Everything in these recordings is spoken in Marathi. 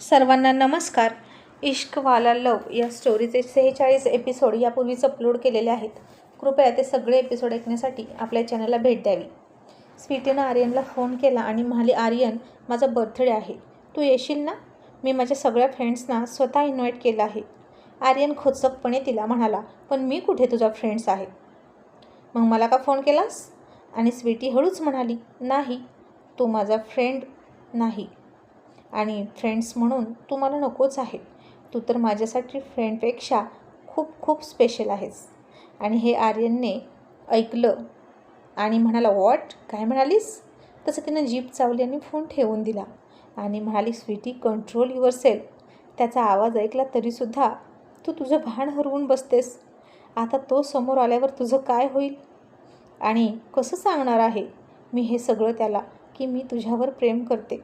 सर्वांना नमस्कार. इश्क वाला लव या स्टोरीचे सेहेचाळीस एपिसोड यापूर्वीच अपलोड केलेले आहेत. कृपया ते सगळे एपिसोड ऐकण्यासाठी आपल्या चॅनलला भेट द्यावी. स्वीटीनं आर्यनला फोन केला आणि म्हणाली आर्यन माझा बर्थडे आहे. तू येशील ना? मी माझ्या सगळ्या फ्रेंड्सना स्वतः इन्व्हाइट केलं आहे. आर्यन खोचकपणे तिला म्हणाला पण मी कुठे तुझा फ्रेंड्स आहे? मग मला का फोन केलास? आणि स्वीटी हळूच म्हणाली नाही तू माझा फ्रेंड नाही. आणि फ्रेंड्स म्हणून तू मला नकोच आहे. तू तर माझ्यासाठी फ्रेंडपेक्षा खूप खूप स्पेशल आहेस. आणि हे आर्यनने ऐकलं आणि म्हणाला वॉट काय म्हणालीस? तसं तिनं जीप चावली आणि फोन ठेवून दिला. आणि म्हणाली स्वीटी कंट्रोल युअर सेल त्याचा आवाज ऐकला तरीसुद्धा तू तुझं भान हरवून बसतेस. आता तो समोर आल्यावर तुझं काय होईल? आणि कसं सांगणार आहे मी हे सगळं त्याला की मी तुझ्यावर प्रेम करते.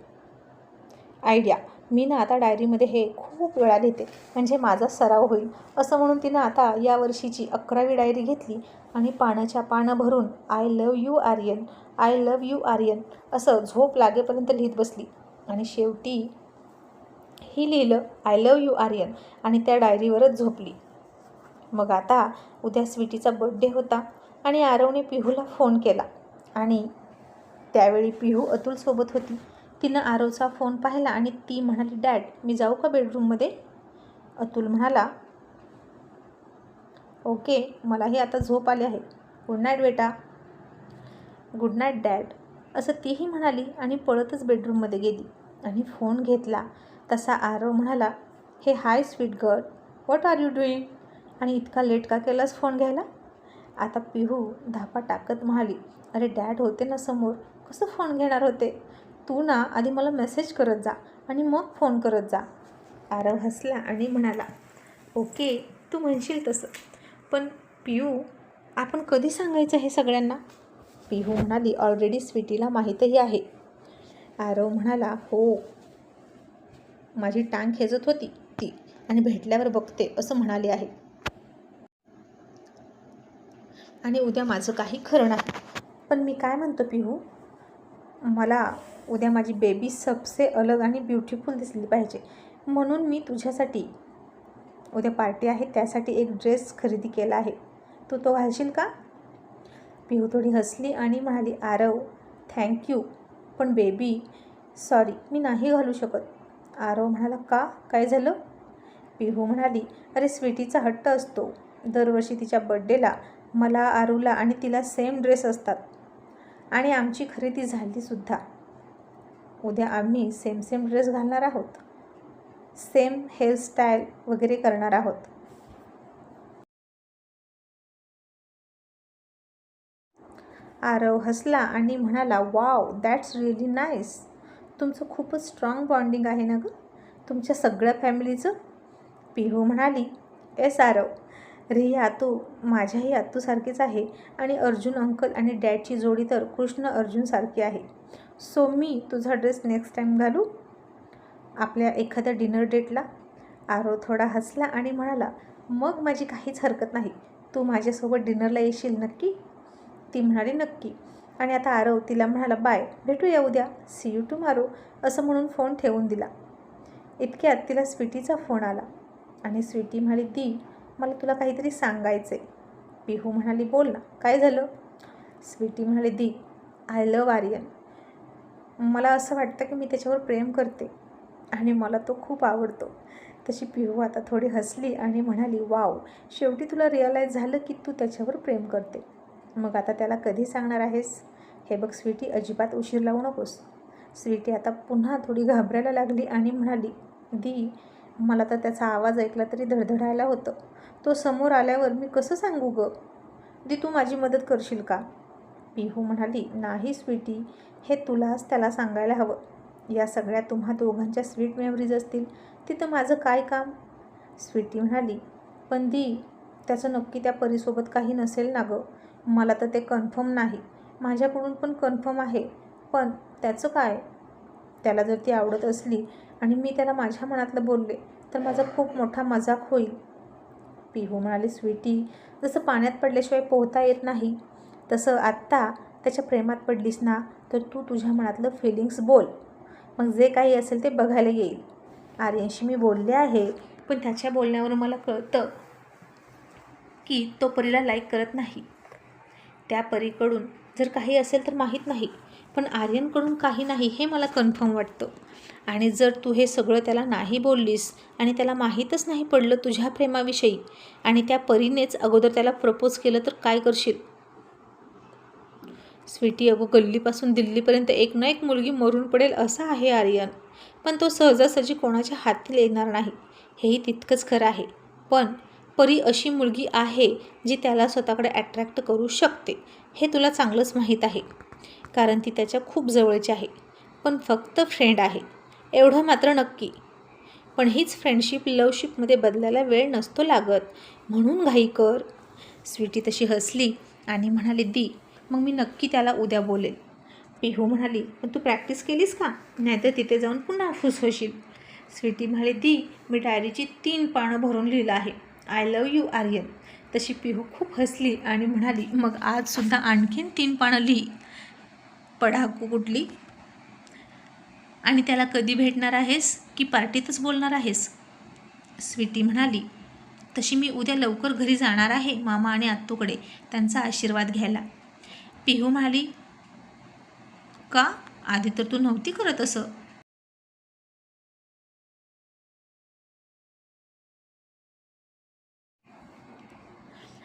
आयडिया. मी ना आता डायरीमध्ये हे खूप वेळा लिहिते. म्हणजे माझा सराव होईल. असं म्हणून तिनं आता या वर्षीची अकरावी डायरी घेतली आणि पाण्याच्या पानं भरून I love you Aryan I love you Aryan असं झोप लागेपर्यंत लिहित बसली. आणि शेवटी ही लिहिलं आय लव यू आर्यन आणि त्या डायरीवरच झोपली. मग आता उद्या स्वीटीचा बड्डे होता आणि आरवने पिहूला फोन केला. आणि त्यावेळी पिहू अतुलसोबत होती. तिनं आरवचा फोन पाहिला आणि ती म्हणाली डॅड मी जाऊ का बेडरूममध्ये? अतुल म्हणाला ओके मलाही आता झोप आली आहे. गुड नाईट बेटा. Good night dad. असं तीही म्हणाली आणि पळतच बेडरूममध्ये गेली. आणि फोन घेतला. तसा आरव म्हणाला hey hi sweet girl. What are you doing आणि इतका लेट का केलास फोन घ्यायला? आता पिहू धापा टाकत म्हणाली अरे डॅड होते ना समोर. कसं फोन घेणार होते? तू ना आधी मला मेसेज करत जा आणि मग फोन करत जा. आरव हसला आणि म्हणाला ओके तू म्हणशील तसं. पण पियू आपण कधी सांगायचं हे सगळ्यांना? पिहू म्हणाली ऑलरेडी स्वीटीला माहीतही आहे. आरव म्हणाला हो. माझी टांग खेचत होती ती आणि भेटल्यावर बघते असं म्हणाले आहे. आणि उद्या माझं काही खरं नाही. पण मी काय म्हणतो पिहू मला उद्या माझी बेबी सबसे अलग आणि ब्युटिफुल दिसली पाहिजे. म्हणून मी तुझ्यासाठी उद्या पार्टी आहे त्यासाठी एक ड्रेस खरेदी केला आहे. तू तो घालशील का? पिहू थोडी हसली आणि म्हणाली आरव थँक्यू पण बेबी सॉरी मी नाही घालू शकत. आरव म्हणाला का? काय झालं? पिहू म्हणाली अरे स्वीटीचा हट्ट असतो. दरवर्षी तिच्या बड्डेला मला आरूला आणि तिला सेम ड्रेस असतात. आणि आमची खरेदी झालीसुद्धा उद्या आम्ही सेम सेम ड्रेस घालणार आहोत. सेम हेअरस्टाईल वगैरे करणार आहोत. आरव हसला आणि म्हणाला वाव दॅट्स रिअली नाईस तुमचं खूपच स्ट्रॉंग बॉन्डिंग आहे ना गं? तुमच्या सगळ्या फॅमिलीचं पिहू म्हणाली एस आरव रिया आतू. माझ्याही आतूसारखीच आहे आणि अर्जुन अंकल आणि डॅडची जोडी तर कृष्ण अर्जुनसारखी आहे. सो मी तुझा ड्रेस नेक्स्ट टाईम घालू? आपल्या एखाद्या डिनर डेटला? आरो थोडा हसला आणि म्हणाला मग माझी काहीच हरकत नाही. तू माझ्यासोबत डिनरला येशील नक्की? ती म्हणाली नक्की. आणि आता आरव तिला म्हणाला बाय भेटूया उद्या. सी यू टुमारो असं म्हणून फोन ठेवून दिला. इतक्यात तिला स्वीटीचा फोन आला. आणि स्वीटी म्हणाली दी मला तुला काहीतरी सांगायचं आहे पिहू म्हणाली बोल ना काय झालं? स्वीटी म्हणाली दी आय लव आर्यन मला असं वाटतं की मी त्याच्यावर प्रेम करते आणि मला तो खूप आवडतो. तशी पिहू आता थोडी हसली आणि म्हणाली वाव शेवटी तुला रिअलाईज झालं की तू त्याच्यावर प्रेम करते. मग आता त्याला कधी सांगणार आहेस? हे बघ स्वीटी अजिबात उशीर लावू नकोस. स्वीटी आता पुन्हा थोडी घाबरायला लागली आणि म्हणाली दी मला तर त्याचा आवाज ऐकला तरी धडधडायला होतं. तो समोर आल्यावर मी कसं सांगू गं? दी तू माझी मदत करशील का? पिहू म्हणाली नाही स्वीटी. हे तुलाच त्याला सांगायला हवं. या सगळ्या तुम्हा दोघांच्या स्वीट मेमरीज असतील तिथं माझं काय काम? स्वीटी म्हणाली पण दी त्याचं नक्की त्या परीसोबत काही नसेल ना गं? मला तर ते कन्फर्म नाही. माझ्याकडून पण कन्फर्म आहे. पण त्याचं काय? त्याला जर ती आवडत असली आणि मी त्याला माझ्या मनातलं बोलले तर माझा खूप मोठा मजाक होईल. पिहू म्हणाले स्वीटी जसं पाण्यात पडल्याशिवाय पोहता येत नाही तसं आत्ता त्याच्या प्रेमात पडलीस ना तर तू तुझ्या मनातलं फिलिंग्स बोल. मग जे काही असेल ते बघायला येईल. आर्यनशी मी बोलले आहे पण त्याच्या बोलण्यावरून मला कळतं की तो परीला लाईक करत नाही. त्या परीकडून जर काही असेल तर माहीत नाही. पण आर्यनकडून काही नाही हे मला कन्फर्म वाटतं. आणि जर तू हे सगळं त्याला नाही बोललीस आणि त्याला माहीतच नाही पडलं तुझ्या प्रेमाविषयी आणि त्या परीनेच अगोदर त्याला प्रपोज केलं तर काय करशील? स्वीटी अगो गल्लीपासून दिल्लीपर्यंत एक ना एक मुलगी मरून पडेल असा आहे आर्यन. पण तो सहजासहजी कोणाच्या हाती येणार नाही. हेही तितकंच खरं आहे. पण परी अशी मुलगी आहे जी त्याला स्वतःकडे अट्रॅक्ट करू शकते. हे तुला चांगलंच माहीत आहे. कारण ती त्याच्या खूप जवळची आहे. पण फक्त फ्रेंड आहे. एवढं मात्र नक्की. पण हीच फ्रेंडशिप लवशिपमध्ये बदलायला वेळ नसतो लागत. म्हणून घाई कर. स्वीटी तशी हसली आणि म्हणाली दी मग मी नक्की त्याला उद्या बोलेल. पिहू म्हणाली पण तू प्रॅक्टिस केलीस का? नाहीतर तिथे जाऊन पुन्हा खुश होशील. स्वीटी म्हणाली दी मी डायरीची तीन पानं भरून लिहिलं आहे. I love you Aryan. तशी पिहू खूप हसली आणि म्हणाली मग आजसुद्धा आणखीन तीन पानं लिही. पडाकू कुठली? आणि त्याला कधी भेटणार आहेस की पार्टीतच बोलणार आहेस? स्वीटी म्हणाली तशी मी उद्या लवकर घरी जाणार आहे मामा आणि आत्तूकडे त्यांचा आशीर्वाद घ्यायला. पिहू म्हणाली का? आधी तर तू नव्हती करत असं.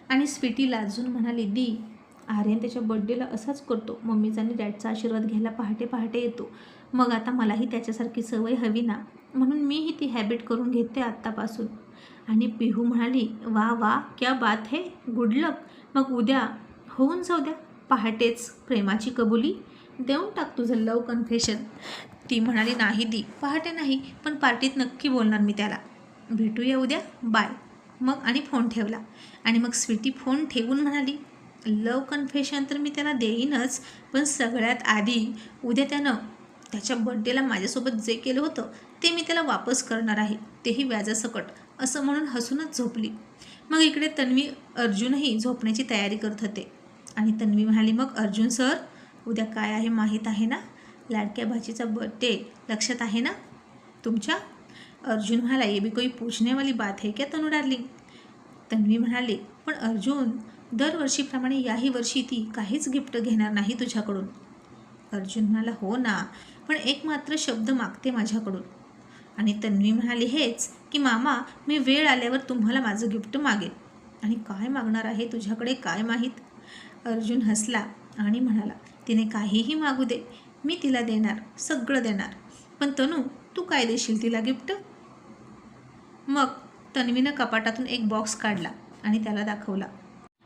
आणि स्वीटी लाजून म्हणाली दी आर्यन त्याच्या बड्डेला असाच करतो. मम्मीचा आणि डॅडचा आशीर्वाद घ्यायला पहाटे पहाटे येतो. मग आता मलाही त्याच्यासारखी सवय हवी ना? म्हणून मीही ती हॅबिट करून घेते आत्तापासून. आणि पिहू म्हणाली वा वा क्या बात है गुड लक मग उद्या होऊन जाऊ द्या पहाटेच प्रेमाची कबुली देऊन टाक तुझं लव कन्फेशन ती म्हणाली नाही दी पहाटे नाही पण पार्टीत नक्की बोलणार मी त्याला. भेटूया उद्या बाय मग आणि फोन ठेवला. आणि मग स्वीटी फोन ठेवून म्हणाली लव कन्फेशन तर मी त्याला देईनच पण सगळ्यात आधी उद्या त्यानं त्याच्या बड्डेला माझ्यासोबत जे केलं होतं ते मी त्याला वापस करणार आहे. तेही व्याजासकट असं म्हणून हसूनच झोपली. मग इकडे तन्वी अर्जुनही झोपण्याची तयारी करत होते. आणि तन्वी म्हणाली मग अर्जुन सर उद्या काय आहे माहीत आहे ना? लाडक्या भाचीचा बड्डे लक्षात आहे ना? तुमच्या? अर्जुन म्हणाला ये बी कोई पूछने वाली बात है क्या तनु डार्लिंग तन्वी म्हणाली पण अर्जुन दरवर्षीप्रमाणे याही वर्षी ती काहीच गिफ्ट घेणार नाही तुझ्याकडून. अर्जुन म्हणाला हो ना पण एक मात्र शब्द मागते माझ्याकडून. आणि तन्वी म्हणाली हेच की मामा मी वेळ आल्यावर तुम्हाला माझं गिफ्ट मागेल आणि काय मागणार आहे तुझ्याकडे काय माहीत? अर्जुन हसला आणि म्हणाला तिने काहीही मागू दे मी तिला देणार सगळं देणार. पण तनू तू काय देशील तिला गिफ्ट? मग तन्वीनं कपाटातून एक बॉक्स काढला आणि त्याला दाखवला.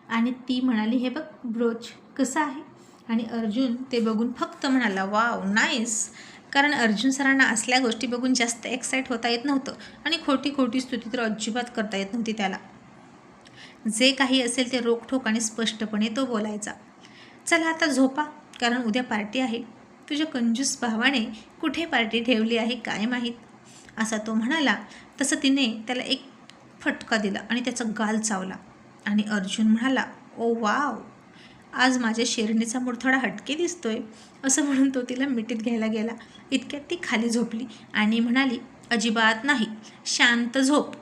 आणि ती म्हणाली हे बघ ब्रोच कसं आहे? आणि अर्जुन ते बघून फक्त म्हणाला वाव नाईस कारण अर्जुन सरांना असल्या गोष्टी बघून जास्त एक्साईट होता येत नव्हतं आणि खोटी खोटी स्तुती तर अजिबात करता येत नव्हती त्याला. जे काही असेल ते रोखठोक आणि स्पष्टपणे तो बोलायचा. चला आता झोपा कारण उद्या पार्टी आहे. तुझ्या कंजूस भावाने कुठे पार्टी ठेवली आहे काय माहीत? असा तो म्हणाला. तसं तिने त्याला एक फटका दिला आणि त्याचा गाल चावला. आणि अर्जुन म्हणाला ओ वाव! आज माझ्या शेरणीचा मूड थोडा हटके दिसतोय. असं म्हणून तो तिला मिठीत घ्यायला गेला. इतक्यात ती खाली झोपली आणि म्हणाली अजिबात नाही शांत झोप.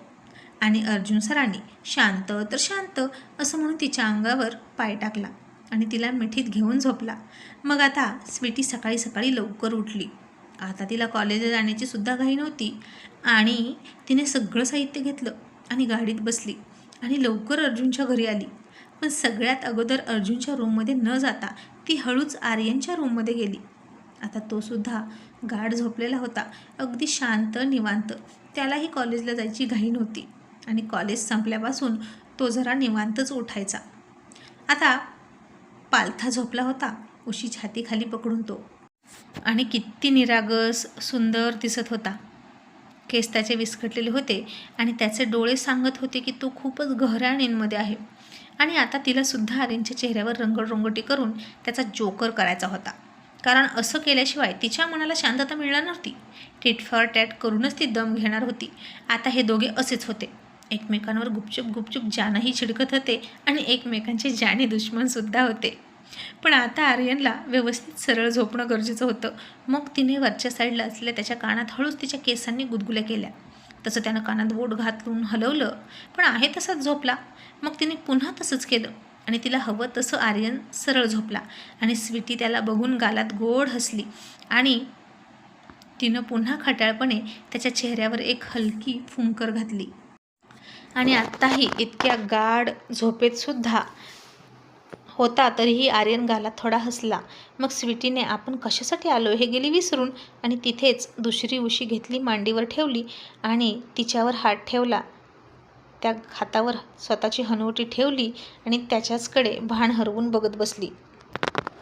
आणि अर्जुन सरांनी शांत तर शांत असं म्हणून तिच्या अंगावर पाय टाकला आणि तिला मिठीत घेऊन झोपला. मग आता स्वीटी सकाळी सकाळी लवकर उठली. आता तिला कॉलेजला जाण्याची सुद्धा घाई नव्हती आणि तिने सगळं साहित्य घेतलं आणि गाडीत बसली. आणि लवकर अर्जुनच्या घरी आली. पण सगळ्यात अगोदर अर्जुनच्या रूममध्ये न जाता ती हळूच आर्यनच्या रूममध्ये गेली. आता तो सुद्धा गाढ झोपलेला होता. अगदी शांत निवांत. त्यालाही कॉलेजला जायची घाई नव्हती आणि कॉलेज संपल्यापासून तो जरा निवांतच उठायचा. आता पालथा झोपला होता. उशी छातीखाली पकडून तो. आणि किती निरागस सुंदर दिसत होता. केस त्याचे विस्कटलेले होते आणि त्याचे डोळे सांगत होते की तो खूपच गहराणींमध्ये आहे. आणि आता तिलासुद्धा आर्यनच्या चेहऱ्यावर रंगरंगोटी करून त्याचा जोकर करायचा होता. कारण असं केल्याशिवाय तिच्या मनाला शांतता मिळणार नव्हती. टिट फॉर टॅट करूनच ती दम घेणार होती. आता हे दोघे असेच होते. एकमेकांवर गुपचूप गुपचूप जानही छिडकत होते आणि एकमेकांचे जाणे दुश्मनसुद्धा होते. पण आता आर्यनला व्यवस्थित सरळ झोपणं गरजेचं होतं. मग तिने वरच्या साईडला असलेल्या त्याच्या कानात हळूच तिच्या केसांनी गुदगुल्या केल्या. तसं त्यानं कानात बोट घातलून हलवलं पण आहे तसाच झोपला. मग तिने पुन्हा तसंच केलं आणि तिला हवं तसं आर्यन सरळ झोपला आणि स्वीटी त्याला बघून गालात गोड हसली आणि तिनं पुन्हा खटाळपणे त्याच्या चेहऱ्यावर एक हलकी फुंकर घातली. आणि आत्ताही इतक्या गाढ झोपेतसुद्धा होता तरीही आर्यन गाला थोडा हसला. मग स्वीटीने आपण कशासाठी आलो? हे गेली विसरून आणि तिथेच दुसरी उशी घेतली मांडीवर ठेवली आणि तिच्यावर हात ठेवला. त्या हातावर स्वतःची हनुवटी ठेवली आणि त्याच्याचकडे भान हरवून बघत बसली.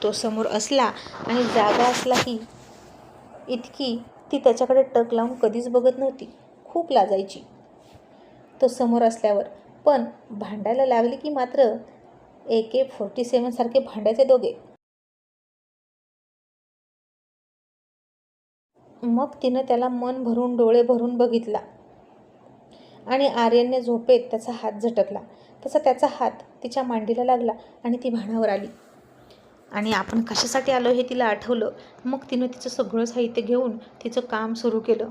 तो समोर असला आणि जागा असला की इतकी ती त्याच्याकडे टक लावून कधीच बघत नव्हती. खूप लाजायची. तो समोर असल्यावर पण भांडायला लागली की मात्र ए के फोर्टी सेवनसारखे भांडायचे दोघे. मग तिनं त्याला मन भरून डोळे भरून बघितला. आणि आर्यनने झोपेत त्याचा हात झटकला. तसा त्याचा हात तिच्या मांडीला लागला आणि ती भाणावर आली. आणि आपण कशासाठी आलो हे तिला आठवलं. मग तिनं तिचं सगळं साहित्य घेऊन तिचं काम सुरू केलं.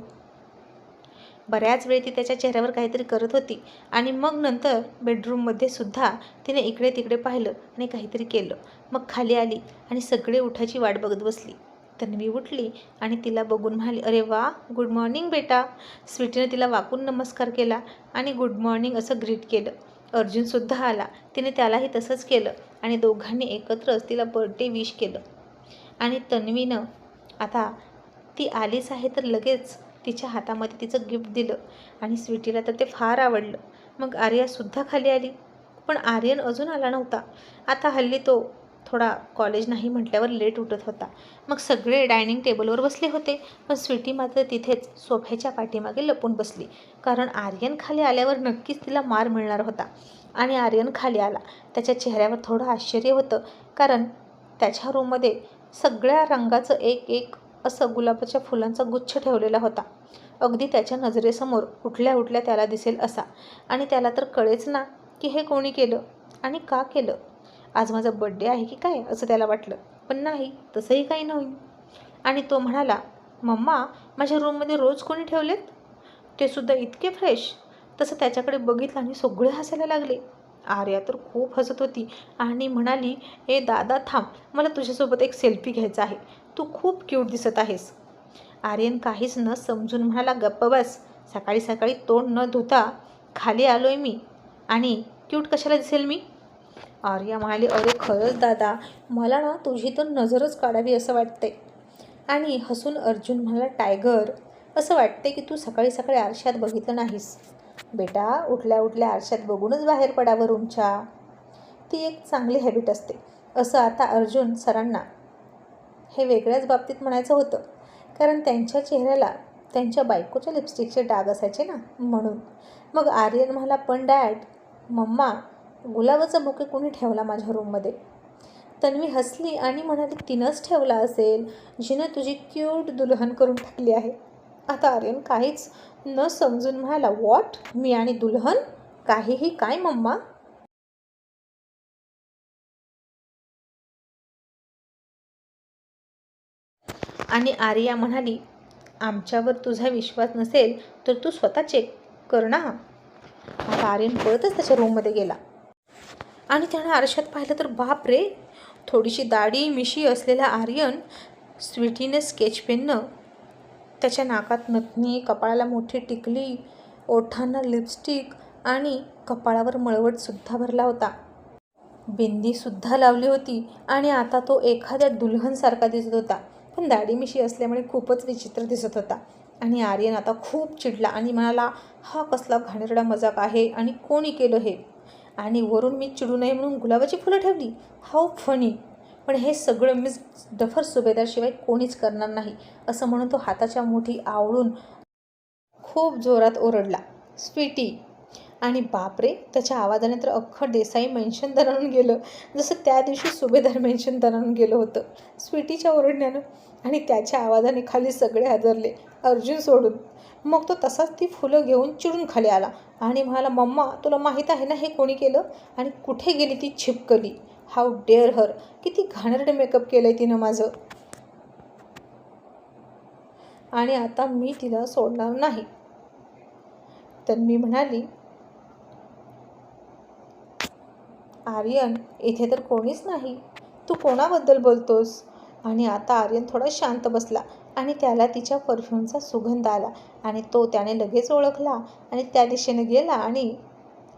बऱ्याच वेळ ती त्याच्या चेहऱ्यावर काहीतरी करत होती आणि मग नंतर बेडरूममध्ये सुद्धा तिने इकडे तिकडे पाहिलं आणि काहीतरी केलं. मग खाली आली आणि सगळे उठायची वाट बघत बसली. तन्वी उठली आणि तिला बघून म्हणाली अरे वा गुड मॉर्निंग बेटा. स्वीटीने तिला वाकून नमस्कार केला आणि गुड मॉर्निंग असं ग्रीट केलं. अर्जुनसुद्धा आला. तिने त्यालाही तसंच केलं आणि दोघांनी एकत्रच तिला बर्थडे विश केलं. आणि तन्वीनं आता ती आलीच आहे तर लगेच तिच्या हातामध्ये तिचं गिफ्ट दिलं आणि स्वीटीला तर ते फार आवडलं. मग आर्यासुद्धा खाली आली. पण आर्यन अजून आला नव्हता. आता हल्ली तो थोडा कॉलेज नाही म्हटल्यावर लेट उठत होता. मग सगळे डायनिंग टेबलवर बसले होते. पण स्वीटी मात्र तिथेच सोफ्याच्या पाठीमागे लपून बसली. कारण आर्यन खाली आल्यावर नक्कीच तिला मार मिळणार होता. आणि आर्यन खाली आला. त्याच्या चेहऱ्यावर थोडं आश्चर्य होतं. कारण त्याच्या रूममध्ये सगळ्या रंगाचं एक एक असं गुलाबाच्या फुलांचा गुच्छ ठेवलेला होता. अगदी त्याच्या नजरेसमोर उठल्या उठल्या त्याला दिसेल असा. आणि त्याला तर कळेच ना की हे कोणी केलं आणि का केलं. आज माझा बड्डे आहे की काय असं त्याला वाटलं. पण नाही तसंही काही नाही. आणि तो म्हणाला मम्मा माझ्या रूममध्ये रोज कोणी ठेवलेत? ते सुद्धा इतके फ्रेश तसं त्याच्याकडे बघितलं आणि सगळे हसायला लागले. आर्या तर खूप हसत होती आणि म्हणाली ए दादा थांब. मला तुझ्यासोबत एक सेल्फी घ्यायचा आहे. तू खूप क्यूट दिसत आहेस. आर्यन काहीच न समजून म्हणाला गप्प बस. सकाळी सकाळी तोंड न धुता खाली आलो आहे मी. आणि क्यूट कशाला दिसेल मी? आर्या म्हणाली अरे खरंच दादा मला ना तुझी तर नजरच काढावी असं वाटतंय आणि हसून अर्जुन म्हणाला टायगर असं वाटते की तू सकाळी सकाळी आरशात बघितलं नाहीस. बेटा उठल्या उठल्या आरशात बघूनच बाहेर पडावं रूमच्या. ती एक चांगली हॅबिट असते. असं आता अर्जुन सरांना हे वेगळ्याच बाबतीत म्हणायचं होतं. कारण त्यांच्या चेहऱ्याला त्यांच्या बायकोच्या लिपस्टिकचे डाग असायचे ना म्हणून. मग आर्यन म्हणाला पण डॅड मम्मा गुलाबाचा बुके कोणी ठेवला माझ्या रूममध्ये? तन्वी हसली आणि म्हणाली तिनंच ठेवला असेल जिनं तुझी क्यूट दुल्हन करून टाकली आहे. आता आर्यन काहीच न समजून म्हणाला वॉट? मी आणि दुल्हन? काहीही काय मम्मा? आणि आर्या म्हणाली आमच्यावर तुझा विश्वास नसेल तर तू स्वतः चेक कर ना. आता आर्यन पळतच त्याच्या रूममध्ये गेला. आणि त्यानं आरशात पाहिलं तर बाप रे! थोडीशी दाढी मिशी असलेला आर्यन स्वीटीने स्केच पेननं त्याच्या नाकात नथनी कपाळाला मोठी टिकली ओठांना लिपस्टिक आणि कपाळावर मळवटसुद्धा भरला होता. बिंदीसुद्धा लावली होती आणि आता तो एखाद्या दुल्हनसारखा दिसत होता. पण दाढी मिशी असल्यामुळे खूपच विचित्र दिसत होता. आणि आर्यन आता खूप चिडला आणि म्हणाला हा कसला घाणेरडा मजाक आहे आणि कोणी केलं हे? आणि वरून मी चिडू नये म्हणून गुलाबाची फुलं ठेवली. How funny. पण हे सगळं मी डफर सुभेदारशिवाय कोणीच करणार नाही असं म्हणून तो हाताच्या मुठी आवळून खूप जोरात ओरडला. स्वीटी आणि बापरे त्याच्या आवाजाने तर अख्खं देसाई मेन्शन दणाणून गेलं. जसं त्या दिवशी सुभेदार मेन्शन दणाणून गेलं होतं. स्वीटीच्या ओरडण्यानं आणि त्याच्या आवाजाने खाली सगळे हादरले अर्जुन सोडून. मग तो तसाच ती फुलं घेऊन चिडून खाली आला आणि म्हणाला मम्मा तुला माहीत आहे ना हे कोणी केलं? आणि कुठे गेली ती छिपकली? हाऊ डेअर हर किती घाणेरडे मेकअप केलं आहे तिनं माझं. आणि आता मी तिला सोडणार नाही. तर मी म्हणाली आर्यन इथे तर कोणीच नाही. तू कोणाबद्दल बोलतोस? आणि आता आर्यन थोडा शांत बसला आणि त्याला तिच्या परफ्यूमचा सुगंध आला आणि तो त्याने लगेच ओळखला आणि त्या दिशेने गेला आणि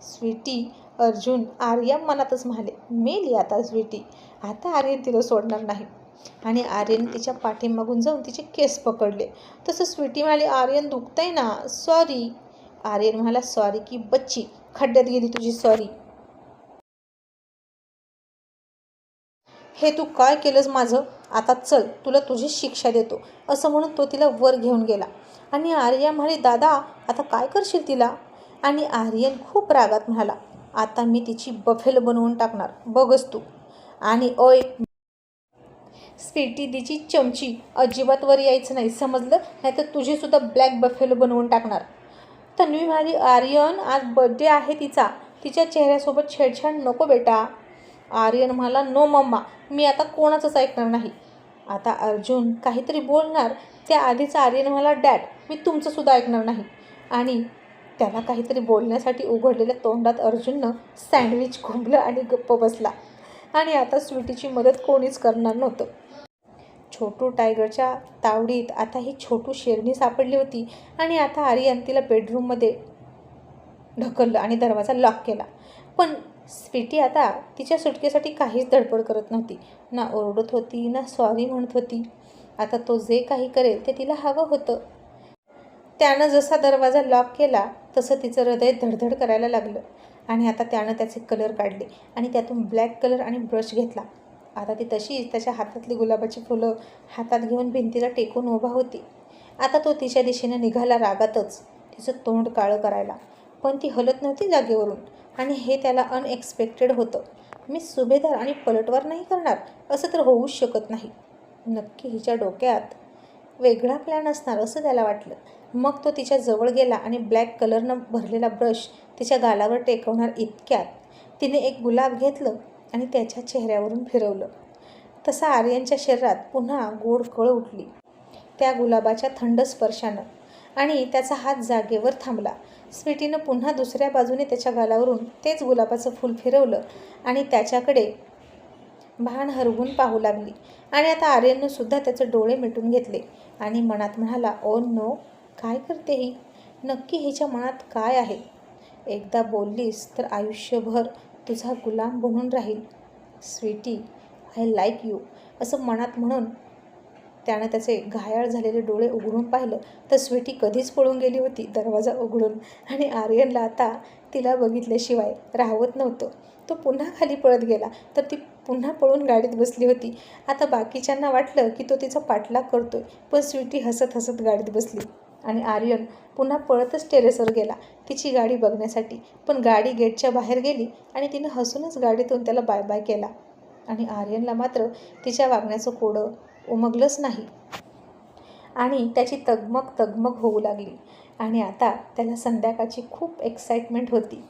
स्वीटी अर्जुन आर्या मनातच म्हणाले मेली आता स्वीटी. आता आर्यन तिला सोडणार नाही. आणि आर्यन तिच्या पाठीमागून जाऊन तिचे केस पकडले. तसं स्वीटी म्हणाली आर्यन दुखतंय ना सॉरी आर्यन म्हणाला सॉरी की बच्ची खड्ड्यात गेली तुझी सॉरी हे तू काय केलंस माझं? आता चल तुला तुझी शिक्षा देतो. असं म्हणून तो तिला वर घेऊन गेला. आणि आर्या म्हणे दादा आता काय करशील तिला? आणि आर्यन खूप रागात म्हणाला आता मी तिची बफेल बनवून टाकणार. बघच तू. आणि ओय स्वीटी तिची चमची अजिबात वर यायचं नाही समजलं? नाही तर तुझीसुद्धा ब्लॅक बफेल बनवून टाकणार. तन्वी म्हणाली आर्यन आज बड्डे आहे तिचा. तिच्या चेहऱ्यासोबत छेडछाड नको बेटा. आर्यन म्हणाला नो मम्मा मी आता कोणाचंच ऐकणार नाही. आता अर्जुन काहीतरी बोलणार त्या त्याआधीच आर्यन म्हणाला डॅड मी तुमचंसुद्धा ऐकणार नाही. आणि त्याला काहीतरी बोलण्यासाठी उघडलेल्या तोंडात अर्जुननं सँडविच खोबलं आणि गप्प बसला. आणि आता स्वीटीची मदत कोणीच करणार नव्हतं. छोटू टायगरच्या तावडीत आता ही छोटू शेरणी सापडली होती आणि आता आर्यन तिला बेडरूममध्ये ढकललं आणि दरवाजा लॉक केला. पण स्वीटी आता तिच्या सुटकेसाठी काहीच धडपड करत नव्हती. ना ओरडत होती ना सॉरी म्हणत होती. आता तो जे काही करेल ते तिला हवं होतं. त्यानं जसा दरवाजा लॉक केला तसं तिचं हृदय धडधड करायला लागलं. आणि आता त्यानं त्याचे कलर काढले आणि त्यातून ब्लॅक कलर आणि ब्रश घेतला. आता ती तशीच त्याच्या हातातली गुलाबाची फुलं हातात घेऊन भिंतीला टेकून उभा होती. आता तो तिच्या दिशेने निघाला रागातच. तिचं तोंड काळं करायला. पण ती हलत नव्हती जागेवरून. आणि हे त्याला अनएक्सपेक्टेड होतं. मी सुभेदार आणि पलटवार नाही करणार असं तर होऊच शकत नाही. नक्की हिच्या डोक्यात वेगळा प्लॅन असणार असं त्याला वाटलं. मग तो तिच्या जवळ गेला आणि ब्लॅक कलरनं भरलेला ब्रश तिच्या गालावर टेकवणार इतक्यात तिने एक गुलाब घेतलं आणि त्याच्या चेहऱ्यावरून फिरवलं. तसा आर्यनच्या शरीरात पुन्हा गोड कळ उठली. त्या गुलाबाच्या थंड स्पर्शानं आणि त्याचा हात जागेवर थांबला. स्वीटीनं पुन्हा दुसऱ्या बाजूने त्याच्या गालावरून तेच गुलाबाचं फूल फिरवलं आणि त्याच्याकडे भान हरवून पाहू लागली. आणि आता आर्यननं सुद्धा त्याचे डोळे मिटून घेतले आणि मनात म्हणाला ओ नो काय करते ही? नक्की हिच्या मनात काय आहे? एकदा बोललीस तर आयुष्यभर तुझा गुलाम बनून राहील. स्वीटी आय लाईक यू असं मनात म्हणून त्यानं त्याचे घायाळ झालेले डोळे उघडून पाहिलं तर स्वीटी कधीच पळून गेली होती दरवाजा उघडून. आणि आर्यनला आता तिला बघितल्याशिवाय राहवत नव्हतं. तो पुन्हा खाली पळत गेला तर ती पुन्हा पळून गाडीत बसली होती. आता बाकीच्यांना वाटलं की तो तिचा पाठलाग करतोय पण स्वीटी हसत हसत गाडीत बसली. आणि आर्यन पुन्हा पळतच टेरेसवर गेला तिची गाडी बघण्यासाठी. पण गाडी गेटच्या बाहेर गेली आणि तिनं हसूनच गाडीतून त्याला बाय बाय केला. आणि आर्यनला मात्र तिच्या वागण्याचं कोडं उमगलंच नाही. आणि त्याची तगमग तगमग होऊ लागली. आणि आता त्याला संध्याकाळची खूप एक्साइटमेंट होती.